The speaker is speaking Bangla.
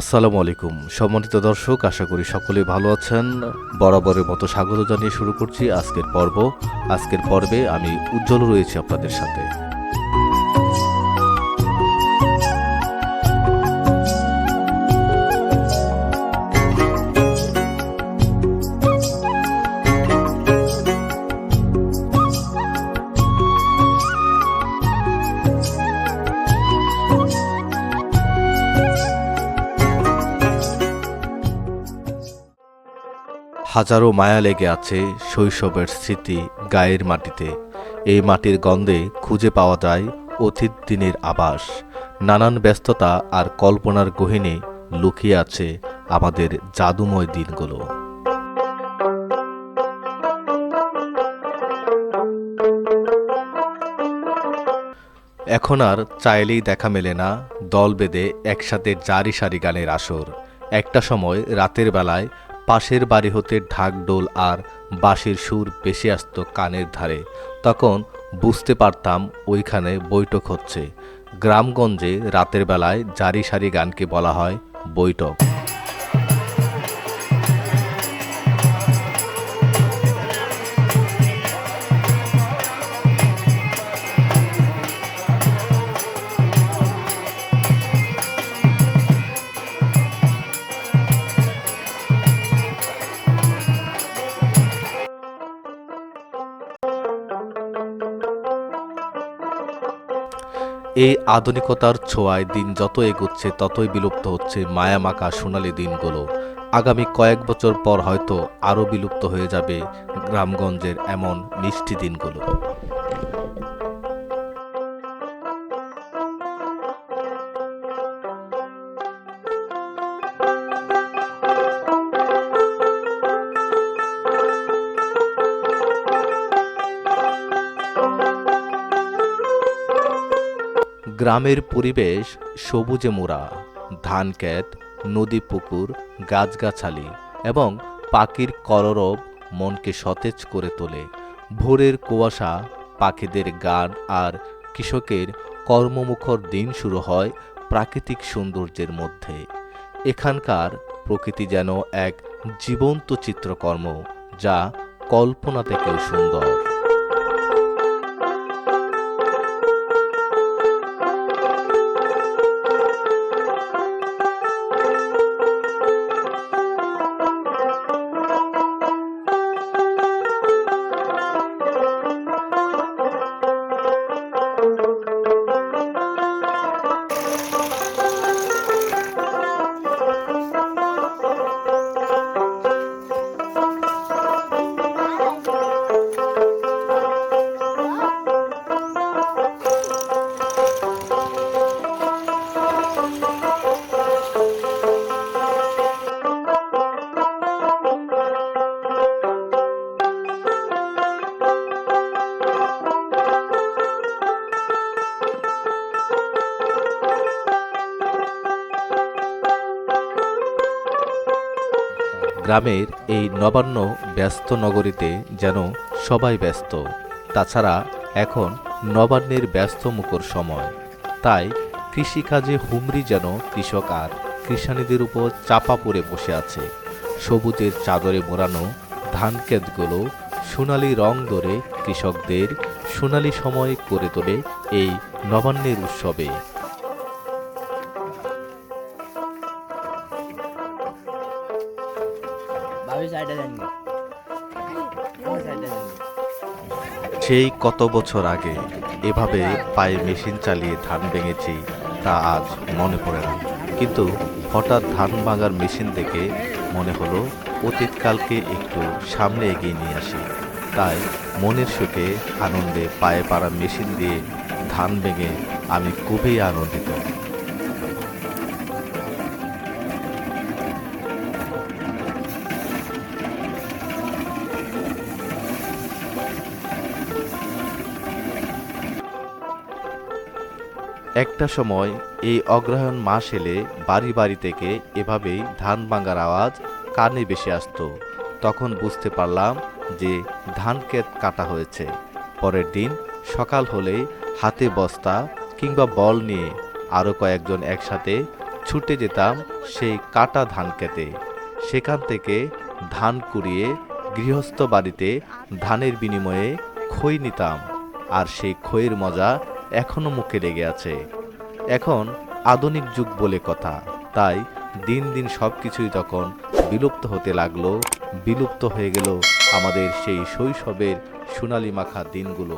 আসসালামু আলাইকুম। সম্মানিত দর্শক, আশা করি সকলে ভালো আছেন। বরাবরের মতো স্বাগত জানিয়ে শুরু করছি আজকের পর্ব। আজকের পর্বে আমি উজ্জ্বল রয়েছি আপনাদের সাথে। হাজারো মায়া লেগে আছে শৈশবের স্মৃতি গায়ের মাটিতে। এই মাটির গন্ধে খুঁজে পাওয়া যায় অতীত দিনের আবাস নানান ব্যস্ততা আর কল্পনার গহিনে লুকিয়ে আছে আমাদের জাদুময় দিনগুলো। এখন আর চাইলেই দেখা মেলে না দল বেঁধে একসাথে জারি সারি গানের আসর। একটা সময় রাতের বেলায় পাশের বাড়ি হতে ঢাকডোল আর বাঁশির সুর বেশি আসত কানের ধারে। তখন বুঝতে পারতাম ওইখানে বৈঠক হচ্ছে। গ্রামগঞ্জে রাতের বেলায় জারি সারি গানকে বলা হয় বৈঠক। এই আধুনিকতার ছোঁয়ায় দিন যত এগোচ্ছে, ততই বিলুপ্ত হচ্ছে মায়ামাকা সোনালি দিনগুলো। আগামী কয়েক বছর পর হয়তো আরও বিলুপ্ত হয়ে যাবে গ্রামগঞ্জের এমন মিষ্টি দিনগুলো। গ্রামের পরিবেশ সবুজে মোড়া ধান ক্ষেত নদী পুকুর, গাছগাছালি এবং পাখির কলরব মনকে সতেজ করে তোলে। ভোরের কুয়াশা, পাখিদের গান আর কৃষকের কর্মমুখর দিন শুরু হয় প্রাকৃতিক সৌন্দর্যের মধ্যে। এখানকার প্রকৃতি যেন এক জীবন্ত চিত্রকর্ম যা কল্পনা থেকেও সুন্দর। গ্রামের এই নবান্ন ব্যস্ত নগরীতে যেন সবাই ব্যস্ত। তাছাড়া এখন নবান্নের ব্যস্ত মুখর সময়। তাই কৃষিকাজে হুমরি যেন কৃষক আর কৃষানীদের উপর চাপা পড়ে বসে আছে। সবুজের চাদরে মোড়ানো ধান ক্ষেতগুলো সোনালি রং ধরে কৃষকদের সোনালি সময় করে তোলে এই নবান্নের উৎসবে। সেই কত বছর আগে এভাবে পায়ে মেশিন চালিয়ে ধান ভেঙেছি তা আজ মনে পড়ে না। কিন্তু হঠাৎ ধান ভাঙার মেশিন দেখে মনে হলো অতীতকালকে একটু সামনে এগিয়ে নিয়ে আসি। তাই মনের সুখে আনন্দে পায়ে পাড়া মেশিন দিয়ে ধান ভেঙে আমি খুবই আনন্দিত। একটা সময় এই অগ্রহায়ণ মাস এলে বাড়ি বাড়ি থেকে এভাবেই ধান ভাঙার আওয়াজ কানে বেশি আসতো। তখন বুঝতে পারলাম যে ধান ক্ষেত কাটা হয়েছে। পরের দিন সকাল হলেই হাতে বস্তা কিংবা বল নিয়ে আরও কয়েকজন একসাথে ছুটে যেতাম সেই কাটা ধান খেতে সেখান থেকে ধান কুড়িয়ে গৃহস্থ বাড়িতে ধানের বিনিময়ে খই নিতাম। আর সেই খইয়ের মজা এখনও মুখে লেগে আছে। এখন আধুনিক যুগ বলে কথা। তাই দিন দিন সব কিছুই তখন বিলুপ্ত হতে লাগল, বিলুপ্ত হয়ে গেল আমাদের সেই শৈশবের সোনালি মাখা দিনগুলো।